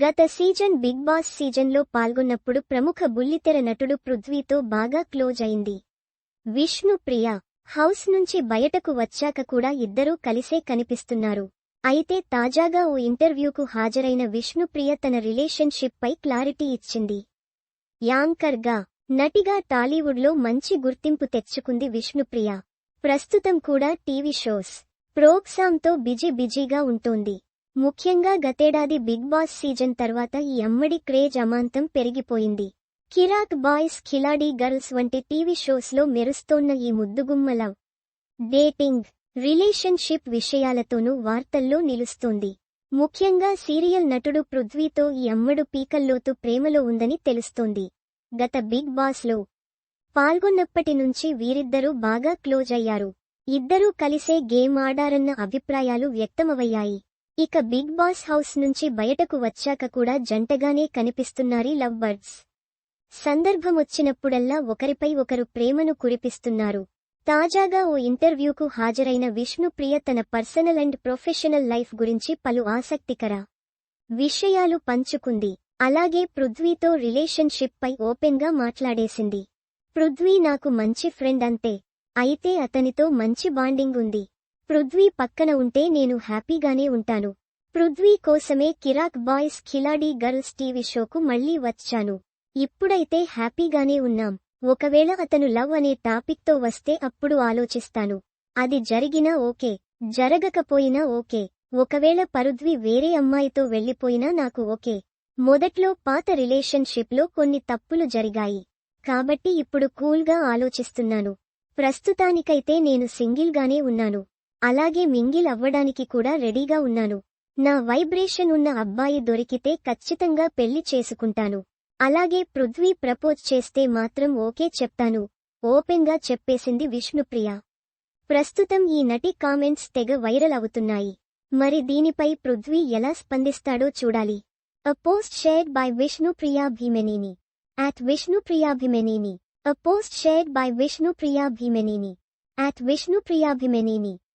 గత season big boss సీజన్లో పాల్గొన్నప్పుడు ప్రముఖ బుల్లితెర నటుడు పృథ్వీతో బాగా క్లోజ్ అయింది. విష్ణుప్రియ హౌస్ నుంచి బయటకు వచ్చాక కూడా ఇద్దరూ కలిసే కనిపిస్తున్నారు. అయితే తాజాగా ఓ ఇంటర్వ్యూకు హాజరైన విష్ణుప్రియ తన రిలేషన్షిప్ పై క్లారిటీ ఇచ్చింది. యాంకర్గా నటిగా టాలీవుడ్లో మంచి గుర్తింపు తెచ్చుకుంది విష్ణుప్రియ ప్రస్తుతం కూడా టీవీ షోస్ ప్రోగ్రామ్తో బిజీ బిజీగా ఉంటోంది. ముఖ్యంగా గతేడాది బిగ్ బాస్ సీజన్ తర్వాత ఈ అమ్మడి క్రేజ్ అమాంతం పెరిగిపోయింది. కిరాక్ బాయ్స్ ఖిలాడీ గర్ల్స్ వంటి టీవీ షోస్లో మెరుస్తోన్న ఈ ముద్దుగుమ్మల డేటింగ్ రిలేషన్షిప్ విషయాలతోనూ వార్తల్లో నిలుస్తోంది. ముఖ్యంగా సీరియల్ నటుడు పృథ్వీతో ఈ అమ్మడు పీకల్లోతు ప్రేమలో ఉందని తెలుస్తోంది. గత బిగ్ బాస్లో పాల్గొన్నప్పటి నుంచి వీరిద్దరూ బాగా క్లోజ్ అయ్యారు. ఇద్దరూ కలిసే గేమ్ ఆడారన్న అభిప్రాయాలు వ్యక్తమవయ్యాయి. ఇక బిగ్ బాస్ హౌస్ నుంచి బయటకు వచ్చాక కూడా జంటగానే కనిపిస్తున్నారీ లవ్ బర్డ్స్ సందర్భమొచ్చినప్పుడల్లా ఒకరిపై ఒకరు ప్రేమను కురిపిస్తున్నారు. తాజాగా ఓ ఇంటర్వ్యూకు హాజరైన విష్ణుప్రియ తన పర్సనల్ అండ్ ప్రొఫెషనల్ లైఫ్ గురించి పలు ఆసక్తికర విషయాలు పంచుకుంది. అలాగే పృథ్వీతో రిలేషన్షిప్ పై ఓపెన్గా మాట్లాడేసింది. పృథ్వీ నాకు మంచి ఫ్రెండ్ అంతే అయితే అతనితో మంచి బాండింగ్ ఉంది. పృథ్వీ పక్కన ఉంటే నేను హ్యాపీగానే ఉంటాను. పృథ్వీ కోసమే Kiraak boys Khiladi girls TV షోకు మళ్ళీ వచ్చాను. ఇప్పుడైతే హ్యాపీగానే ఉన్నాం. ఒకవేళ అతను లవ్ అనే టాపిక్తో వస్తే అప్పుడు ఆలోచిస్తాను. అది జరిగినా ఓకే. జరగకపోయినా ఓకే. ఒకవేళ పరుద్వి వేరే అమ్మాయితో వెళ్ళిపోయినా నాకు ఓకే. మొదట్లో పాత రిలేషన్షిప్లో కొన్ని తప్పులు జరిగాయి. కాబట్టి ఇప్పుడు కూల్గా ఆలోచిస్తున్నాను. ప్రస్తుతానికైతే నేను సింగిల్గానే ఉన్నాను. అలాగే మింగిల్ అవ్వడానికి కూడా రెడీగా ఉన్నాను. నా వైబ్రేషన్ ఉన్న అబ్బాయి దొరికితే ఖచ్చితంగా పెళ్ళి చేసుకుంటాను. అలాగే పృథ్వీ ప్రపోజ్ చేస్తే మాత్రం ఓకే చెప్తాను. ఓపెన్గా చెప్పేసింది విష్ణుప్రియ. ప్రస్తుతం ఈ నటి కామెంట్స్ తెగ వైరల్ అవుతున్నాయి. మరి దీనిపై పృథ్వీ ఎలా స్పందిస్తాడో చూడాలి. A post shared by Vishnupriya Bhimeneni at Vishnupriya Bhimeneni a post shared by Vishnupriya Bhimeneni at Vishnupriya Bhimeneni